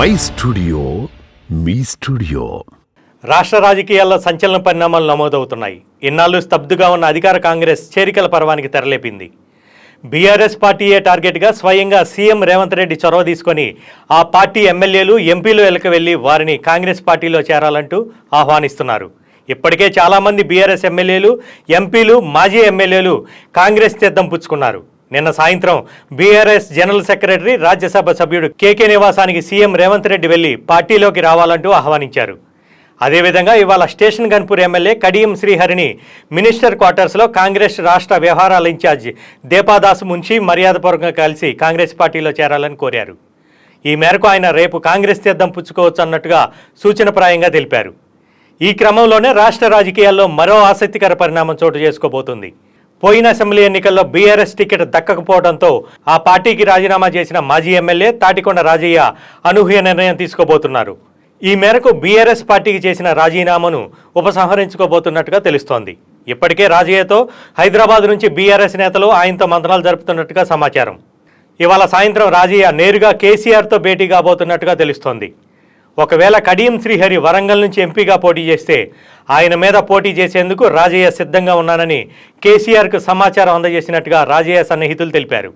My studio me studio. రాష్ట్ర రాజకీయాల్లో సంచలన పరిణామాలు నమోదవుతున్నాయి. ఇన్నాళ్ళు స్తబ్దుగా ఉన్న అధికార కాంగ్రెస్ చేరికల పర్వానికి తెరలేపింది. బీఆర్ఎస్ పార్టీయే టార్గెట్గా స్వయంగా సీఎం రేవంత్ రెడ్డి చొరవ తీసుకొని ఆ పార్టీ ఎమ్మెల్యేలు ఎంపీలు వెలక వెళ్ళి వారిని కాంగ్రెస్ పార్టీలో చేరాలంటూ ఆహ్వానిస్తున్నారు. ఇప్పటికే చాలామంది బీఆర్ఎస్ ఎమ్మెల్యేలు ఎంపీలు మాజీ ఎమ్మెల్యేలు కాంగ్రెస్ తీర్థం పుచ్చుకున్నారు. నిన్న సాయంత్రం బీఆర్ఎస్ జనరల్ సెక్రటరీ రాజ్యసభ సభ్యుడు కేకే నివాసానికి సీఎం రేవంత్ రెడ్డి వెళ్ళి పార్టీలోకి రావాలంటూ ఆహ్వానించారు. అదేవిధంగా ఇవాళ స్టేషన్ గన్పూర్ ఎమ్మెల్యే కడియం శ్రీహరిని మినిస్టర్ క్వార్టర్స్లో కాంగ్రెస్ రాష్ట్ర వ్యవహారాల ఇన్ఛార్జ్ దీపాదాస్ మున్షి మర్యాదపూర్వకంగా కలిసి కాంగ్రెస్ పార్టీలో చేరాలని కోరారు. ఈ మేరకు ఆయన రేపు కాంగ్రెస్ తీర్థం పుచ్చుకోవచ్చు అన్నట్టుగా సూచనప్రాయంగా తెలిపారు. ఈ క్రమంలోనే రాష్ట్ర రాజకీయాల్లో మరో ఆసక్తికర పరిణామం చోటు చేసుకోబోతుంది. పోయిన అసెంబ్లీ ఎన్నికల్లో బీఆర్ఎస్ టికెట్ దక్కకపోవడంతో ఆ పార్టీకి రాజీనామా చేసిన మాజీ ఎమ్మెల్యే తాటికొండ రాజయ్య అనూహ్య నిర్ణయం తీసుకోబోతున్నారు. ఈ మేరకు బీఆర్ఎస్ పార్టీకి చేసిన రాజీనామాను ఉపసంహరించుకోబోతున్నట్టుగా తెలుస్తోంది. ఇప్పటికే రాజయ్యతో హైదరాబాద్ నుంచి బీఆర్ఎస్ నేతలు ఆయనతో మంత్రాలు జరుపుతున్నట్టుగా సమాచారం. ఇవాళ సాయంత్రం రాజయ్య నేరుగా కేసీఆర్తో భేటీ కాబోతున్నట్టుగా తెలుస్తోంది. ఒకవేళ కడియం శ్రీహరి వరంగల్ నుంచి ఎంపీగా పోటీ చేస్తే ఆయన మీద పోటీ చేసేందుకు రాజయ్య సిద్ధంగా ఉన్నానని కేసీఆర్కు సమాచారం అందజేసినట్టుగా రాజయ్య సన్నిహితులు తెలిపారు.